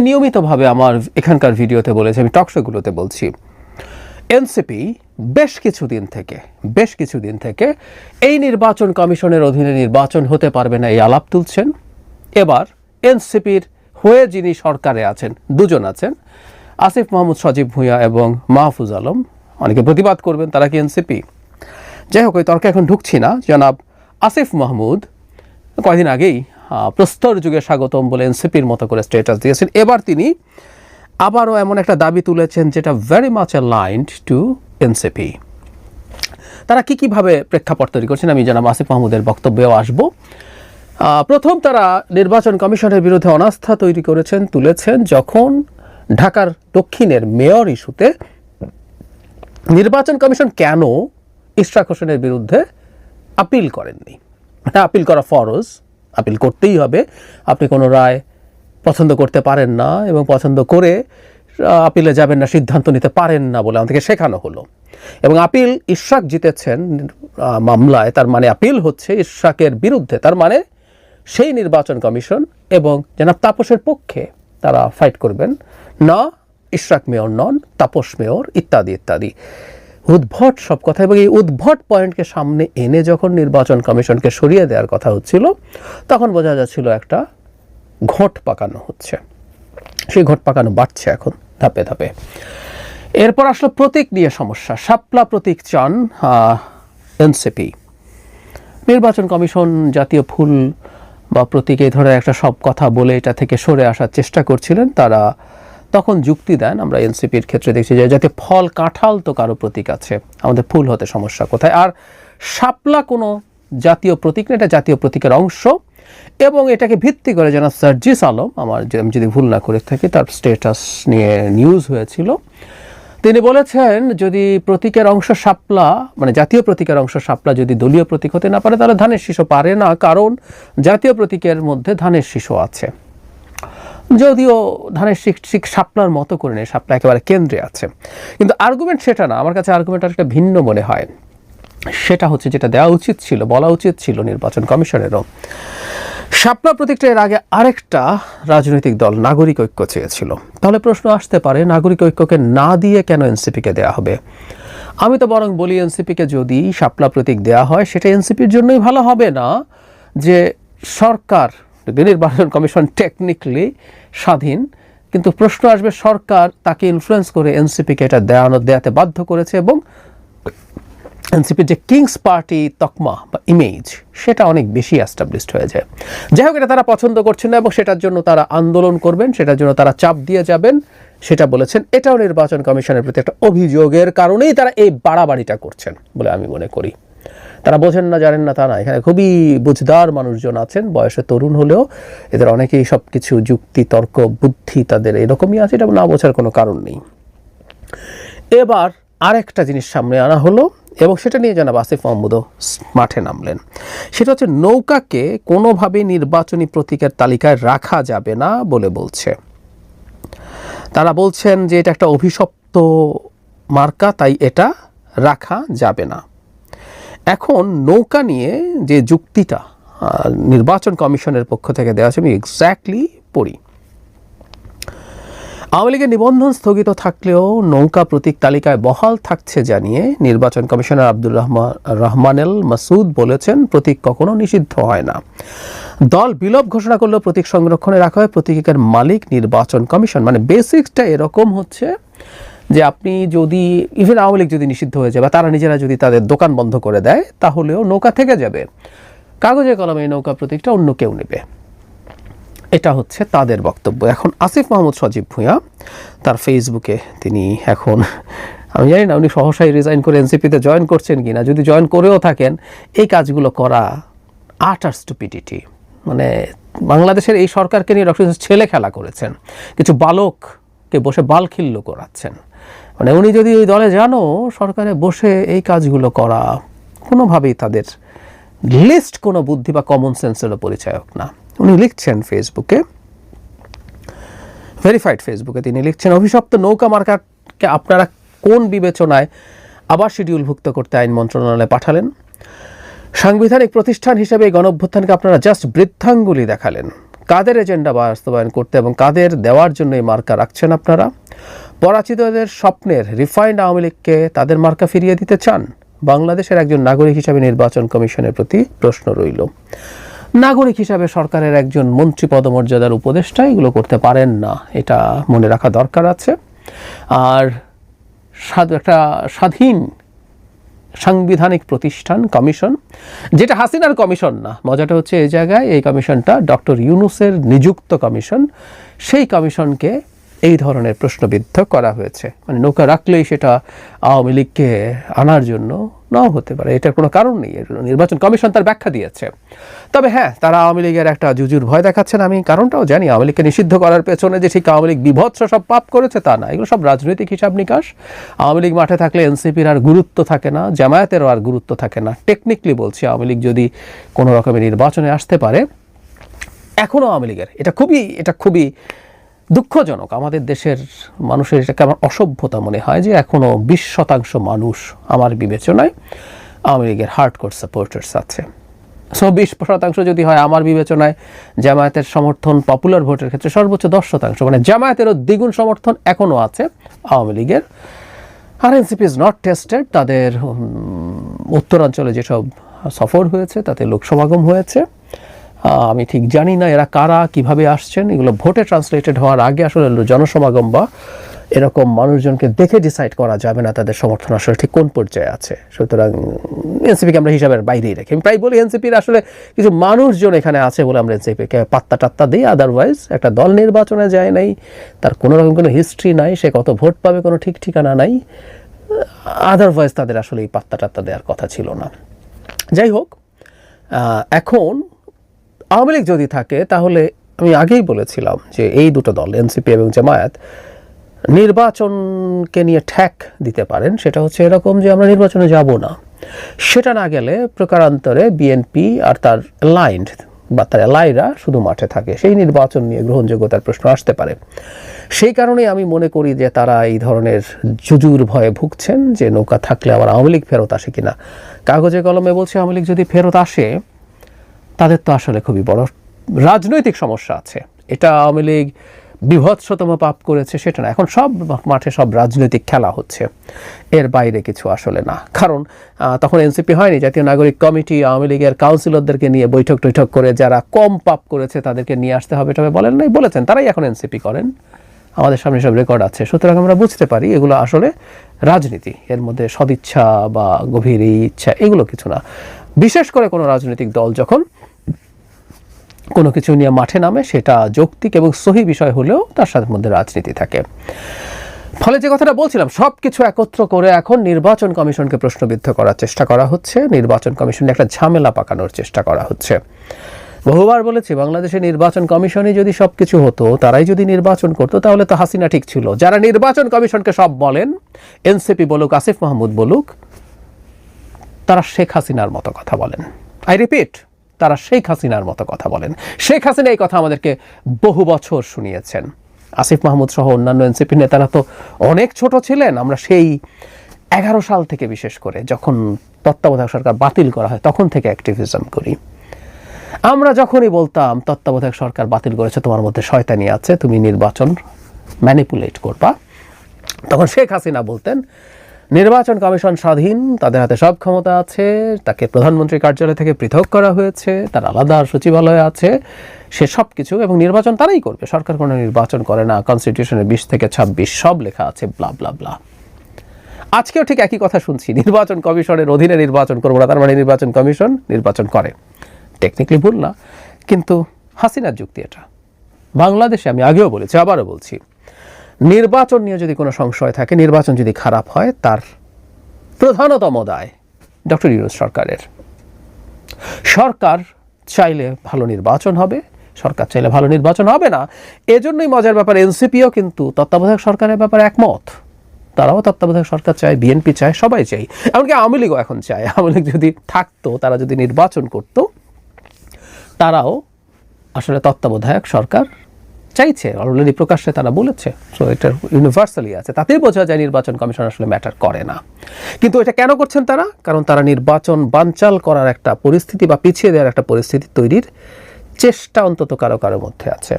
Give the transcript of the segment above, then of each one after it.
আমি নিয়মিতভাবে আমার এখানকার ভিডিওতে বলেছি, আমি টকশোগুলোতে বলছি। এনসিপি বেশ কিছুদিন থেকে, বেশ কিছুদিন থেকে এই নির্বাচন কমিশনের অধীনে নির্বাচন হতে পারবে না, এই আলাপ তুলছেন। এবার এনসিপির হয়ে যিনি সরকারে আছেন, দুজন আছেন, আসিফ মাহমুদ, সজীব ভূঁইয়া এবং মাহফুজ আলম, অনেকে প্রতিবাদ করবেন তারা কি এনসিপি? যাই হোক, ওই তর্কে এখন ঢুকছি না। জনাব আসিফ মাহমুদ, কয়দিন আগেই প্রস্তর যুগে স্বাগতম বলে এনসিপির মতো করে স্টেটাস দিয়েছেন। এবার তিনি আবারও এমন একটা দাবি তুলেছেন যেটা very much aligned to NCP. তারা কি কীভাবে প্রেক্ষাপট তৈরি করছেন আমি জানাব। আসিফ মাহমুদের বক্তব্যেও আসব। প্রথম তারা নির্বাচন কমিশনের বিরুদ্ধে অনাস্থা তৈরি করেছেন, তুলেছেন যখন ঢাকার দক্ষিণের মেয়র ইস্যুতে নির্বাচন কমিশন কেন ইশরাক হোসেনের বিরুদ্ধে আপিল করেননি। হ্যাঁ আপিল করা ফরজ। আপিল করতেই হবে। আপনি কোনো রায় পছন্দ করতে পারেন না এবং পছন্দ করে আপিলে যাবেন না, সিদ্ধান্ত নিতে পারেন না বলে আমাদেরকে শেখানো হলো। এবং আপিল ইশরাক জিতেছেন মামলায়। তার মানে আপিল হচ্ছে ইশরাকের বিরুদ্ধে। তার মানে সেই নির্বাচন কমিশন এবং জনাব তাপসের পক্ষে তারা ফাইট করবেন। না, ইশরাক মেয়র নন, তাপস মেয়র, ইত্যাদি ইত্যাদি। উদ্ভট সব কথা এবং এই উদ্ভট পয়েন্টকে সামনে এনে যখন নির্বাচন কমিশনকে সরিয়ে দেওয়ার কথা হচ্ছিল, তখন বোঝা যাচ্ছিল একটা ঘট পাকানো হচ্ছে। সেই ঘট পাকানো বাড়ছে এখন, ধাপে ধাপে। এরপর আসলো প্রতীক নিয়ে সমস্যা। শাপলা প্রতীক চান এনসিপি। নির্বাচন কমিশন জাতীয় ফুল বা প্রতীক এই ধরনের একটা সব কথা বলে এটা থেকে সরে আসার চেষ্টা করছিলেন। তারা তখন যুক্তি দেন, আমরা এনসিপির ক্ষেত্রে দেখছি যে যাতে ফল কাঁঠাল তো কারও প্রতীক আছে, আমাদের ফুল হতে সমস্যা কোথায়। আর শাপলা কোনো জাতীয় প্রতীক না, এটা জাতীয় প্রতীকের অংশ, এবং এটাকে ভিত্তি করে যেন সার্জিস আলম, আমার আমি যদি ভুল না করে থাকি, তার স্টেটাস নিয়ে নিউজ হয়েছিল, তিনি বলেছেন, যদি প্রতীকের অংশ শাপলা মানে জাতীয় প্রতীকের অংশ শাপলা যদি দলীয় প্রতীক হতে না পারে, তাহলে ধানের শীষ পারে না, কারণ জাতীয় প্রতীকের মধ্যে ধানের শীষ আছে। যদিও ধানের শীষ ঠিক শাপলার মতো করে নেই, শাপলা একেবারে কেন্দ্রে আছে। কিন্তু আর্গুমেন্ট সেটা না, আমার কাছে আর্গুমেন্ট একটা ভিন্ন মনে হয়। সেটা হচ্ছে যেটা দেওয়া উচিত ছিল, বলা উচিত ছিল নির্বাচন কমিশনেরও। শাপলা প্রতীকটা এর আগে আরেকটা রাজনৈতিক দল নাগরিক ঐক্য চেয়েছিল। তাহলে প্রশ্ন আসতে পারে, নাগরিক ঐক্যকে না দিয়ে কেন এনসিপিকে দেওয়া হবে? আমি তো বরং বলি এনসিপিকে যদি শাপলা প্রতীক দেওয়া হয়, সেটা এনসিপির জন্যই ভালো হবে না যে সরকার যদি নির্বাচন কমিশন টেকনিক্যালি স্বাধীন, কিন্তু প্রশ্ন আসবে সরকার তাকে ইনফ্লুয়েন্স করে এনসিপিকে এটা দেওয়ানো দেয়াতে বাধ্য করেছে এবং এনসিপির যে কিংস পার্টি তকমা বা ইমেজ সেটা অনেক বেশি অ্যাস্টাবলিশড হয়ে যায় যাই হোক, এটা তারা পছন্দ করছেন না এবং সেটার জন্য তারা আন্দোলন করবেন, সেটার জন্য তারা চাপ দিয়ে যাবেন, সেটা বলেছেন। এটাও নির্বাচন কমিশনের প্রতি একটা অভিযোগের কারণেই তারা এই বাড়াবাড়িটা করছেন বলে আমি মনে করি। তারা বোঝেন না, জানেন না, তা না। এখানে খুবই বুঝদার মানুষজন আছেন, বয়সে তরুণ হলেও এদের অনেকেই সব কিছু যুক্তি, তর্ক, বুদ্ধি তাদের এরকমই আছে, এটা না বোঝার কোনো কারণ নেই। এবার আরেকটা জিনিস সামনে আনা হলো, এবং সেটা নিয়ে জানাব আসিফ মাহমুদও মাঠে নামলেন। সেটা হচ্ছে নৌকাকে কোনোভাবে নির্বাচনী প্রতীকের তালিকায় রাখা যাবে না বলে বলছে। তারা বলছেন যে এটা একটা অভিশপ্ত মার্কা, তাই এটা রাখা যাবে না। এখন নৌকা নিয়ে যে যুক্তিটা নির্বাচন কমিশনের পক্ষ থেকে দেওয়া আছে, আমি এক্স্যাক্টলি পড়ি। আওয়ামী লীগের নিবন্ধন স্থগিত থাকলেও নৌকা প্রতীক তালিকায় বহাল থাকছে জানিয়ে নির্বাচন কমিশনার আব্দুর রহমান রহমানেল মাসুদ বলেছেন, প্রতীক কখনো নিষিদ্ধ হয় না। দল বিলোপ ঘোষণা করলেও প্রতীক সংরক্ষণে রাখা হয়, প্রতীকের মালিক নির্বাচন কমিশন। মানে বেসিক্সটা এরকম হচ্ছে যে আপনি যদি ইভেন আওয়ামী লীগ যদি নিষিদ্ধ হয়ে যায় বা তারা নিজেরা যদি তাদের দোকান বন্ধ করে দেয়, তাহলেও নৌকা থেকে যাবে। কাগজে কলমে নৌকা প্রতীকটা অন্য কেউ নেবে। এটা হচ্ছে তাদের বক্তব্য। এখন আসিফ মাহমুদ সজীব ভূঁইয়া, তার ফেসবুকে তিনি এখন, আমি জানি না, উনি সহসাই রিজাইন করে এনসিপিতে জয়েন করছেন কি না যদি জয়েন করেও থাকেন, এই কাজগুলো করা আটার স্টুপিডিটি মানে বাংলাদেশের এই সরকারকে নিয়ে ডক্টর ছেলে খেলা করেছেন। কিছু বালককে বসে বালখিল্য করাচ্ছেন। মানে উনি যদি ওই দলে জানো সরকারে বসে এই কাজগুলো করা, কোনোভাবেই তাদের লিস্ট কোনো বুদ্ধি বা কমন সেন্সেরও পরিচয়ক না। উনি লিখছেন ফেসবুকে ভেরিফাইড ফেসবুকে তিনি লিখছেন, অভিশপ্ত নৌকা মার্কাকে আপনারা কোন বিবেচনায় আবার শিডিউলভুক্ত করতে আইন মন্ত্রণালয়ে পাঠালেন? সাংবিধানিক প্রতিষ্ঠান হিসেবে এই গণঅভ্যুত্থানকে আপনারা জাস্ট বৃদ্ধাঙ্গুলি দেখালেন। কাদের এজেন্ডা বাস্তবায়ন করতে এবং কাদের দেওয়ার জন্য এই মার্কা রাখছেন আপনারা? পরাচিতদের স্বপ্নের রিফাইন্ড আওয়ামী লীগকে তাদের মার্কা ফিরিয়ে দিতে চান? বাংলাদেশের একজন নাগরিক হিসাবে নির্বাচন কমিশনের প্রতি প্রশ্ন রইল। নাগরিক হিসাবে সরকারের একজন মন্ত্রী পদমর্যাদার উপদেষ্টা এগুলো করতে পারেন না, এটা মনে রাখা দরকার আছে। আর একটা স্বাধীন সাংবিধানিক প্রতিষ্ঠান, কমিশন, যেটা হাসিনার কমিশন না, মজাটা হচ্ছে এই জায়গায় এই কমিশনটা ডক্টর ইউনুসের নিযুক্ত কমিশন, সেই কমিশনকে এই ধরনের প্রশ্নবিদ্ধ করা হয়েছে। মানে নৌকা রাখলেই সেটা আওয়ামী লীগকে আনার জন্য নাও হতে পারে। এটার কোনো কারণ নেই। নির্বাচন কমিশন তার ব্যাখ্যা দিয়েছে। তবে হ্যাঁ তারা আওয়ামী লীগের একটা জুজুর ভয় দেখাচ্ছেন আমি কারণটাও জানি। আওয়ামী লীগকে নিষিদ্ধ করার পেছনে যে ঠিক আওয়ামী লীগ বিভৎস সব পাপ করেছে তা না। এগুলো সব রাজনৈতিক হিসাব নিকাশ। আওয়ামী লীগ মাঠে থাকলে এনসিপির আর গুরুত্ব থাকে না, জামায়াতেরও আর গুরুত্ব থাকে না। টেকনিক্যালি বলছি, আওয়ামী লীগ যদি কোনো রকমের নির্বাচনে আসতে পারে এখনও আওয়ামী লীগের। এটা খুবই এটা খুবই দুঃখজনক। আমাদের দেশের মানুষের এটাকে আমার অসভ্যতা মনে হয় যে এখনও বিশ শতাংশ মানুষ আমার বিবেচনায় আওয়ামী লীগের হার্ডকোর সাপোর্টার্স আছে। সো বিশ শতাংশ যদি হয় আমার বিবেচনায় জামায়াতের সমর্থন পপুলার ভোটের ক্ষেত্রে সর্বোচ্চ দশ শতাংশ। মানে জামায়াতেরও দ্বিগুণ সমর্থন এখনও আছে আওয়ামী লীগের। আর এনসিপি ইজ নট টেস্টেড তাদের উত্তরাঞ্চলে যেসব সফর হয়েছে, তাতে লোক সমাগম হয়েছে। আমি ঠিক জানি না এরা কারা, কীভাবে আসছেন, এগুলো ভোটে ট্রান্সলেটেড হওয়ার আগে আসলে জনসমাগম বা এরকম মানুষজনকে দেখে ডিসাইড করা যাবে না, তাদের সমর্থন আসলে ঠিক কোন পর্যায়ে আছে। সুতরাং এনসিপিকে আমরা হিসাবের বাইরেই রাখি আমি প্রায় বলি এনসিপির আসলে কিছু মানুষজন এখানে আছে বলে আমরা এনসিপিকে পাত্তা টাত্তা দিই আদারওয়াইজ একটা দল নির্বাচনে যায় নাই, তার কোনো রকম কোনো হিস্ট্রি নাই, সে কত ভোট পাবে কোনো ঠিক ঠিকানা নাই আদারওয়াইজ তাদের আসলে এই পাত্তা টাত্তা দেওয়ার কথা ছিল না। যাই হোক এখন আওয়ামী লীগ যদি থাকে, তাহলে আমি আগেই বলেছিলাম যে এই দুটো দল, এনসিপি এবং জামায়াত, নির্বাচনকে নিয়ে ঠ্যাক দিতে পারেন। সেটা হচ্ছে এরকম যে আমরা নির্বাচনে যাব না। সেটা না গেলে প্রকারান্তরে বিএনপি আর তার লাইন্ড বা তার এলাইরা শুধু মাঠে থাকে। সেই নির্বাচন নিয়ে গ্রহণযোগ্যতার প্রশ্ন আসতে পারে। সেই কারণে আমি মনে করি যে তারা এই ধরনের জুজুর ভয়ে ভুগছেন যে নৌকা থাকলে আবার আওয়ামী লীগ ফেরত আসে কিনা। কাগজে কলমে বলছে আওয়ামী লীগ যদি ফেরত আসে তাদের তো আসলে খুবই বড় রাজনৈতিক সমস্যা আছে। এটা আওয়ামী লীগ বিভৎসতম পাপ করেছে, সেটা না। এখন সব মাঠে সব রাজনৈতিক খেলা হচ্ছে। এর বাইরে কিছু আসলে না। কারণ তখন এনসিপি হয়নি, জাতীয় নাগরিক কমিটি, আওয়ামী লীগের কাউন্সিলরদেরকে নিয়ে বৈঠক টৈঠক করে যারা কম পাপ করেছে তাদেরকে নিয়ে আসতে হবে, তবে বলেন নাই, বলেছেন, তারাই এখন এনসিপি করেন। আমাদের সামনে সব রেকর্ড আছে। সুতরাং আমরা বুঝতে পারি, এগুলো আসলে রাজনীতি। এর মধ্যে সদিচ্ছা বা গভীর ইচ্ছা, এগুলো কিছু না। বিশেষ করে কোনো রাজনৈতিক দল যখন কোনো কিছু নিয়ে মাঠে নামে, সেটা যৌক্তিক এবং সহি বিষয় হলেও তার সাথে মধ্যে রাজনীতি থাকে। ফলে যে কথাটা বলছিলাম সব কিছু একত্র করে এখন নির্বাচন কমিশনকে প্রশ্নবিদ্ধ করার চেষ্টা করা হচ্ছে। নির্বাচন কমিশনে একটা ঝামেলা পাকানোর চেষ্টা করা হচ্ছে। বহুবার বলেছি, বাংলাদেশে নির্বাচন কমিশনে যদি সব কিছু হতো, তারাই যদি নির্বাচন করতো, তাহলে তো হাসিনা ঠিক ছিল। যারা নির্বাচন কমিশনকে সব বলেন, এনসিপি বলুক, আসিফ মাহমুদ বলুক, তারা শেখ হাসিনার মতো কথা বলেন। আই রিপিট তারা শেখ হাসিনার মতো কথা বলেন। শেখ হাসিনা এই কথা আমাদেরকে বহু বছর শুনিয়েছেন। আসিফ মাহমুদ সহ অন্যান্য এনসিপি নেতারা তো অনেক ছোট ছিলেন। আমরা সেই এগারো সাল থেকে বিশেষ করে যখন তত্ত্বাবধায়ক সরকার বাতিল করা হয়, তখন থেকে অ্যাক্টিভিজম করি। আমরা যখনই বলতাম, তত্ত্বাবধায়ক সরকার বাতিল করেছে, তোমার মধ্যে শয়তানি আছে, তুমি নির্বাচন ম্যানিপুলেট করবা। তখন শেখ হাসিনা বলতেন নির্বাচন কমিশন স্বাধীন, তাদের হাতে সব ক্ষমতা আছে, তাকে প্রধানমন্ত্রী কার্যালয় থেকে পৃথক করা হয়েছে, তার আলাদা সচিবালয় আছে, সে সব কিছু এবং নির্বাচন তারাই করবে। সরকার কোনো নির্বাচন করে না কনস্টিটিউশনের বিশ থেকে ছাব্বিশ সব লেখা আছে ব্লা ব্লা ব্লা আজকেও ঠিক একই কথা শুনছি, নির্বাচন কমিশনের অধীনে নির্বাচন করব না, তার মানে নির্বাচন কমিশন নির্বাচন করে। টেকনিক্যালি ভুল না, কিন্তু হাসিনার যুক্তি এটা। বাংলাদেশে আমি আগেও বলেছি, আবারও বলছি নির্বাচন নিয়ে যদি কোনো সংশয় থাকে, নির্বাচন যদি খারাপ হয়, তার প্রধানতম দায় ডক্টর ইউনুস সরকারের। সরকার চাইলে ভালো নির্বাচন হবে, সরকার চাইলে ভালো নির্বাচন হবে না। এজন্যই মজার ব্যাপার, এনসিপিও কিন্তু তত্ত্বাবধায়ক সরকারের ব্যাপারে একমত। তারাও তত্ত্বাবধায়ক সরকার চায়, বিএনপি চায়, সবাই চাই এমনকি আওয়ামী লীগও এখন চায়। আওয়ামী লীগ যদি থাকতো, তারা যদি নির্বাচন করত, তারাও আসলে তত্ত্বাবধায়ক সরকার চাইছে অলরেডি প্রকাশ্যে তারা বলেছে। সো এটা ইউনিভার্সালি আছে। তাতেই বোঝা যায় নির্বাচন কমিশন আসলে ম্যাটার করে না। কিন্তু এটা কেন করছেন তারা? কারণ তারা নির্বাচন বানচাল করার একটা পরিস্থিতি বা পিছিয়ে দেওয়ার একটা পরিস্থিতি তৈরির চেষ্টা অন্তত কারও কারও মধ্যে আছে।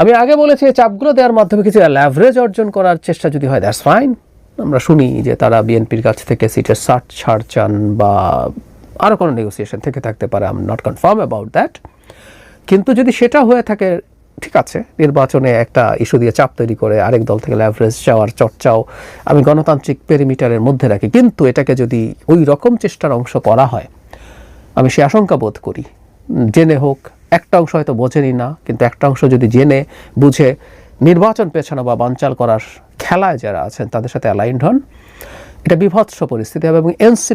আমি আগে বলেছি চাপগুলো দেওয়ার মাধ্যমে কিছু ল্যাভারেজ অর্জন করার চেষ্টা যদি হয় দ্যাটস ফাইন আমরা শুনি যে তারা বিএনপির কাছ থেকে সিটের ষাট ছাড় চান বা আরও কোনো নেগোসিয়েশন থেকে থাকতে পারে। I'm not confirm about that কিন্তু যদি সেটা হয়ে থাকে ঠিক আছে, নির্বাচনে একটা ইস্যু দিয়ে চাপ তৈরি করে আরেক দল থেকে ল্যাভারেজ চাওয়ার চর্চাও আমি গণতান্ত্রিক পেরিমিটারের মধ্যে রাখি। কিন্তু এটাকে যদি ওই রকম চেষ্টার অংশ করা হয়, আমি সে আশঙ্কা বোধ করি। জেনে হোক, একটা অংশ হয়তো বোঝেনি না, কিন্তু একটা অংশ যদি জেনে, বুঝে, নির্বাচন পেছানো বা বানচাল করার খেলায় যারা আছেন, তাদের সাথে অ্যালাইন্ড হন। এটা বিভৎস পরিস্থিতি হবে এবং এনসিপি